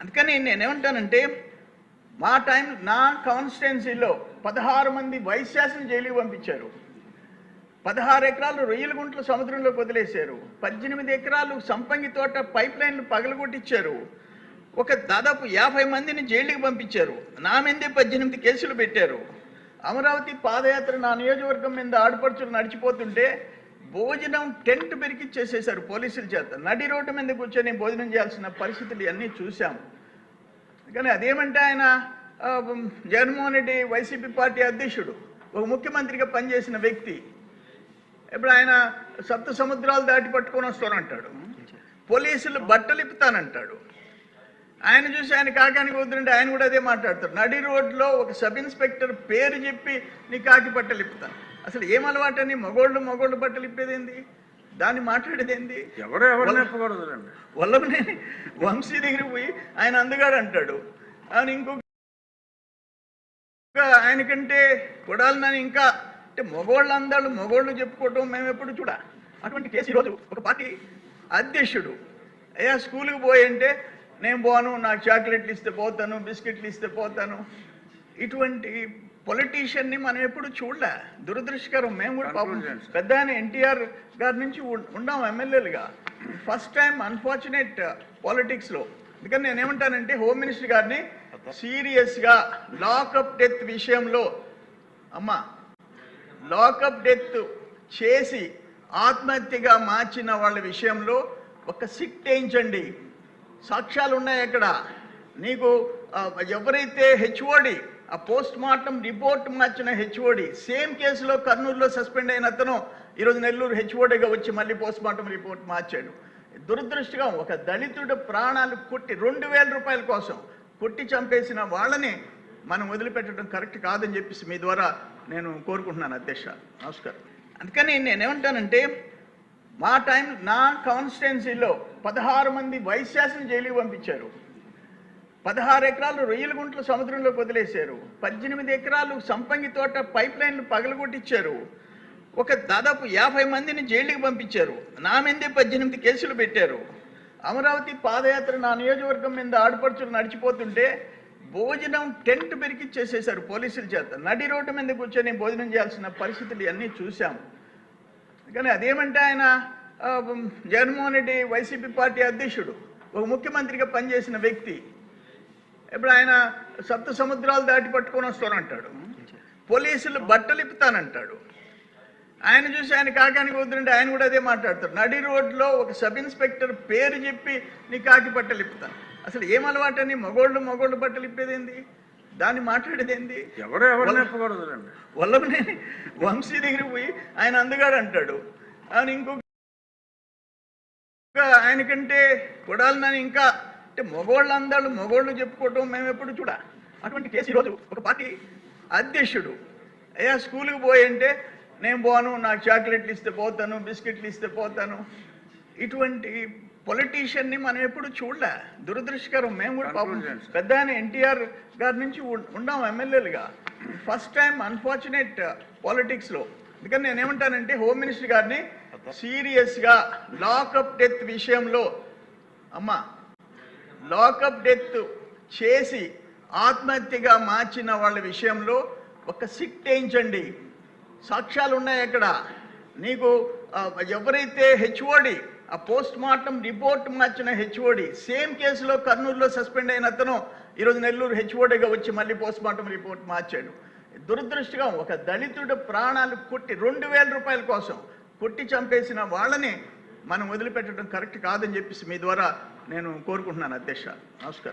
అందుకని నేనేమంటానంటే మా టైం నా కాన్స్టిట్యున్సీలో పదహారు మంది వైస్ జైలుకి పంపించారు. పదహారు ఎకరాలు రొయ్యల గుంట్లు సముద్రంలో వదిలేశారు. పద్దెనిమిది ఎకరాలు సంపంగి తోట పైప్ లైన్లు పగలగొట్టించారు. ఒక దాదాపు యాభై మందిని జైలుకి పంపించారు. నా మీదే పద్దెనిమిది కేసులు పెట్టారు. అమరావతి పాదయాత్ర నా నియోజకవర్గం మీద ఆడపడుచులు నడిచిపోతుంటే భోజనం టెంట్ పెరిగిచ్చేసేసారు పోలీసుల చేత. నడి రోడ్డు మీద కూర్చొని భోజనం చేయాల్సిన పరిస్థితులు అన్నీ చూసాం కానీ అదేమంటే ఆయన జగన్మోహన్ రెడ్డి వైసీపీ పార్టీ అధ్యక్షుడు ఒక ముఖ్యమంత్రిగా పనిచేసిన వ్యక్తి. ఇప్పుడు ఆయన సప్త సముద్రాలు దాటి పట్టుకొని వస్తానంటాడు. పోలీసులు బట్టలు ఇప్పుతానంటాడు. ఆయన చూసి ఆయన కాకానికి వద్దుంటే ఆయన కూడా అదే మాట్లాడతాడు. నడి రోడ్లో ఒక సబ్ ఇన్స్పెక్టర్ పేరు చెప్పి నీ కాకి బట్టలు ఇప్పుతాను. అసలు ఏం అలవాటని మగోళ్ళు మగోళ్ళు బట్టలు ఇప్పేదేంది? దాన్ని మాట్లాడేది ఏంది ఎవరు ఎవరు చెప్పకూడదు వల్లభనేని వంశీ దగ్గర పోయి ఆయన అందగాడు అంటాడు. ఆయన ఇంకొక ఇంకా ఆయనకంటే కొడాలని ఇంకా. అంటే మగోళ్ళు అందాలు మగోళ్ళు చెప్పుకోవటం మేము ఎప్పుడు చూడ. అటువంటి కేసు ఈరోజు ఒక పార్టీ అధ్యక్షుడు. అయ్యా స్కూల్కి పోయి అంటే నేను పోను నాకు చాక్లెట్లు ఇస్తే పోతాను బిస్కెట్లు ఇస్తే పోతాను. ఇటువంటి పొలిటీషియన్ని మనం ఎప్పుడు చూడలే. దురదృష్టకరం మేము కూడా పాపం. పెద్ద ఆయన ఎన్టీఆర్ గారి నుంచి ఉన్- ఉన్నాం ఎమ్మెల్యేలుగా. ఫస్ట్ టైం అన్ఫార్చునేట్ పాలిటిక్స్లో అందుకని నేను ఏమంటానంటే హోమ్ మినిస్టర్ గారిని సీరియస్గా లాకప్ డెత్ విషయంలో అమ్మా లాకప్ డెత్ చేసి ఆత్మహత్యగా మార్చిన వాళ్ళ విషయంలో ఒక సిట్ వేయించండి సాక్ష్యాలు ఉన్నాయి అక్కడ. నీకు ఎవరైతే హెచ్ఓడి ఆ పోస్ట్ మార్టం రిపోర్ట్ మార్చిన హెచ్ఓడి. సేమ్ కేసులో కర్నూలులో సస్పెండ్ అయిన అతను ఈరోజు నెల్లూరు హెచ్ఓడిగా వచ్చి మళ్ళీ పోస్ట్ మార్టం రిపోర్ట్ మార్చాడు. దురదృష్టంగా ఒక దళితుడు ప్రాణాలు కొట్టి రెండు వేల రూపాయల కోసం కొట్టి చంపేసిన వాళ్ళని మనం వదిలిపెట్టడం కరెక్ట్ కాదని చెప్పేసి మీ ద్వారా నేను కోరుకుంటున్నాను అధ్యక్ష. నమస్కారం. అందుకని నేనేమంటానంటే మా టైం నా కాన్స్టిట్యున్సీలో పదహారు మంది వైస్ జైలుకి పంపించారు. పదహారు ఎకరాలు రొయ్యల గుంటలు సముద్రంలో వదిలేశారు పద్దెనిమిది ఎకరాలు సంపంగి తోట పైప్ లైన్లు పగలగొట్టించారు. ఒక దాదాపు యాభై మందిని జైలుకి పంపించారు. నా మీదే పద్దెనిమిది కేసులు పెట్టారు. అమరావతి పాదయాత్ర నా నియోజకవర్గం మీద ఆడపడుచులు నడిచిపోతుంటే భోజనం టెంట్ పెరికిచ్చేసేసారు పోలీసుల చేత. నడి రోడ్డు మీద కూర్చొని భోజనం చేయాల్సిన పరిస్థితులు అన్నీ చూసాం కానీ అదేమంటే ఆయన జగన్మోహన్ రెడ్డి వైసీపీ పార్టీ అధ్యక్షుడు ఒక ముఖ్యమంత్రిగా పనిచేసిన వ్యక్తి. ఇప్పుడు ఆయన సప్త సముద్రాలు దాటి పట్టుకొని వస్తానంటాడు పోలీసులు బట్టలు ఇప్పుతానంటాడు. ఆయన చూసి ఆయన కాకానికి వద్దుంటే ఆయన కూడా అదే మాట్లాడతాడు. నడి రోడ్లో ఒక సబ్ ఇన్స్పెక్టర్ పేరు చెప్పి నీ కాకి బట్టలు ఇప్పుతాను. అసలు ఏం అలవాటని మగోళ్ళు మగోళ్ళు బట్టలు ఇప్పేదేంది దాన్ని మాట్లాడేదేంది ఎవరు ఎవరు వల్ల- చెప్పకూడదు అండి వల్లభనేని వంశీ దగ్గర పోయి ఆయన అందగాడు అంటాడు. ఆయన ఇంకొక ఇంకా ఆయనకంటే కొడాలని ఇంకా అంటే మగోళ్ళు అందాలు మగోళ్ళు చెప్పుకోవటం మేము ఎప్పుడు చూడ. అటువంటి కేసు ఈరోజు ఒక పార్టీ అధ్యక్షుడు అయ్యా స్కూల్కి పోయి అంటే నేను పోను నాకు చాక్లెట్లు ఇస్తే పోతాను బిస్కెట్లు ఇస్తే పోతాను. ఇటువంటి పొలిటీషియన్ని మనం ఎప్పుడు చూడలే. దురదృష్టకరం. మేము కూడా పాపం. పెద్ద ఆయన ఎన్టీఆర్ గారి నుంచి ఉన్- ఉన్నాం ఎమ్మెల్యేలుగా. ఫస్ట్ టైం అన్ఫార్చునేట్ పాలిటిక్స్లో అందుకని నేను ఏమంటానంటే హోమ్ మినిస్టర్ గారిని సీరియస్గా లాకప్ డెత్ విషయంలో అమ్మా లాకప్ డెత్ చేసి ఆత్మహత్యగా మార్చిన వాళ్ళ విషయంలో ఒక సిట్ వేయించండి సాక్ష్యాలు ఉన్నాయి అక్కడ. నీకు ఎవరైతే హెచ్ఓడి ఆ పోస్ట్ మార్టం రిపోర్ట్ మార్చిన హెచ్ఓడి సేమ్ కేసులో కర్నూలులో సస్పెండ్ అయిన అతను ఈరోజు నెల్లూరు హెచ్ఓడిగా వచ్చి మళ్ళీ పోస్ట్ మార్టం రిపోర్ట్ మార్చాడు. దురదృష్టంగా ఒక దళితుడు ప్రాణాలు కొట్టి రెండు వేల రూపాయల కోసం కొట్టి చంపేసిన వాళ్ళని మనం వదిలిపెట్టడం కరెక్ట్ కాదని చెప్పేసి మీ ద్వారా నేను కోరుకుంటున్నాను అధ్యక్ష. నమస్కారం.